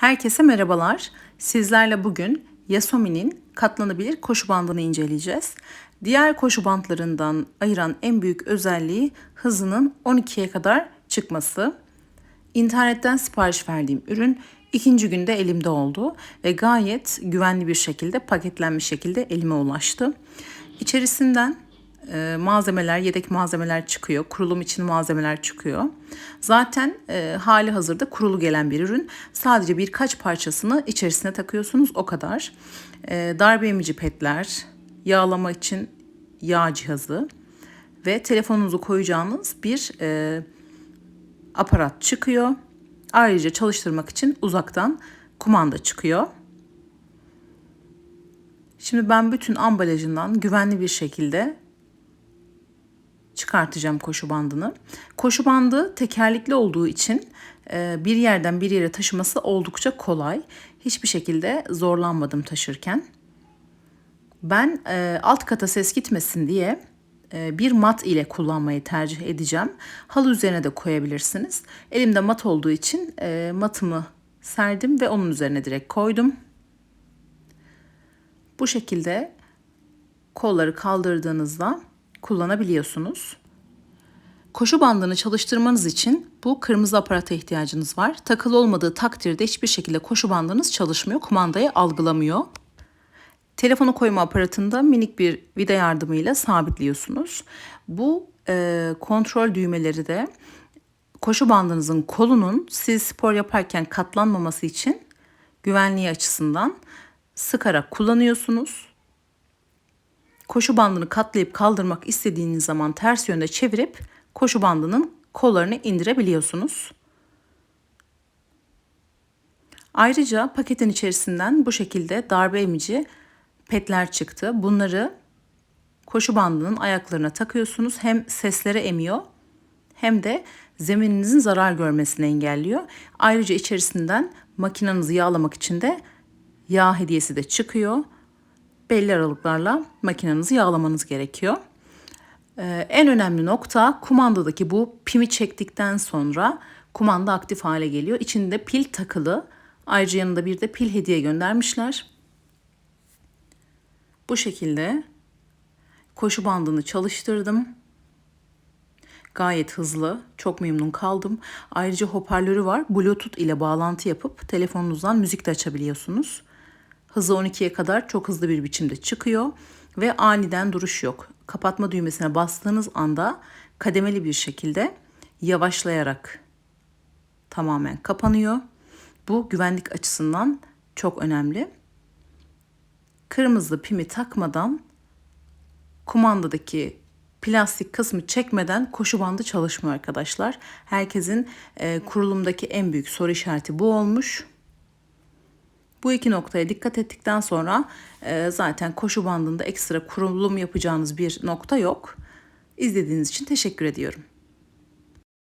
Herkese merhabalar. Sizlerle bugün Yasomi'nin katlanabilir koşu bandını inceleyeceğiz. Diğer koşu bandlarından ayıran en büyük özelliği hızının 12'ye kadar çıkması. İnternetten sipariş verdiğim ürün ikinci günde elimde oldu ve gayet güvenli bir şekilde paketlenmiş şekilde elime ulaştı. İçerisinden e, malzemeler, yedek malzemeler çıkıyor. Kurulum için malzemeler çıkıyor. Zaten e, hali hazırda kurulu gelen bir ürün. Sadece birkaç parçasını içerisine takıyorsunuz o kadar. E, darbe emici petler, yağlama için yağ cihazı ve telefonunuzu koyacağınız bir e, aparat çıkıyor. Ayrıca çalıştırmak için uzaktan kumanda çıkıyor. Şimdi ben bütün ambalajından güvenli bir şekilde çıkartacağım koşu bandını. Koşu bandı tekerlekli olduğu için e, bir yerden bir yere taşıması oldukça kolay. Hiçbir şekilde zorlanmadım taşırken. Ben e, alt kata ses gitmesin diye e, bir mat ile kullanmayı tercih edeceğim. Halı üzerine de koyabilirsiniz. Elimde mat olduğu için matımı serdim ve onun üzerine direkt koydum. Bu şekilde kolları kaldırdığınızda kullanabiliyorsunuz. Koşu bandını çalıştırmanız için bu kırmızı aparata ihtiyacınız var. Takılı olmadığı takdirde hiçbir şekilde koşu bandınız çalışmıyor, kumandayı algılamıyor. Telefonu koyma aparatında minik bir vida yardımıyla sabitliyorsunuz. Bu e, kontrol düğmeleri de koşu bandınızın kolunun siz spor yaparken katlanmaması için güvenliği açısından sıkarak kullanıyorsunuz koşu bandını katlayıp kaldırmak istediğiniz zaman ters yönde çevirip koşu bandının kollarını indirebiliyorsunuz. Ayrıca paketin içerisinden bu şekilde darbe emici petler çıktı. Bunları koşu bandının ayaklarına takıyorsunuz. Hem seslere emiyor hem de zemininizin zarar görmesini engelliyor. Ayrıca içerisinden makinenizi yağlamak için de yağ hediyesi de çıkıyor belli aralıklarla makinenizi yağlamanız gerekiyor. Ee, en önemli nokta kumandadaki bu pimi çektikten sonra kumanda aktif hale geliyor. İçinde pil takılı. Ayrıca yanında bir de pil hediye göndermişler. Bu şekilde koşu bandını çalıştırdım. Gayet hızlı, çok memnun kaldım. Ayrıca hoparlörü var. Bluetooth ile bağlantı yapıp telefonunuzdan müzik de açabiliyorsunuz. Hızı 12'ye kadar çok hızlı bir biçimde çıkıyor ve aniden duruş yok. Kapatma düğmesine bastığınız anda kademeli bir şekilde yavaşlayarak tamamen kapanıyor. Bu güvenlik açısından çok önemli. Kırmızı pimi takmadan kumandadaki plastik kısmı çekmeden koşu bandı çalışmıyor arkadaşlar. Herkesin e, kurulumdaki en büyük soru işareti bu olmuş. Bu iki noktaya dikkat ettikten sonra e, zaten koşu bandında ekstra kurulum yapacağınız bir nokta yok. İzlediğiniz için teşekkür ediyorum.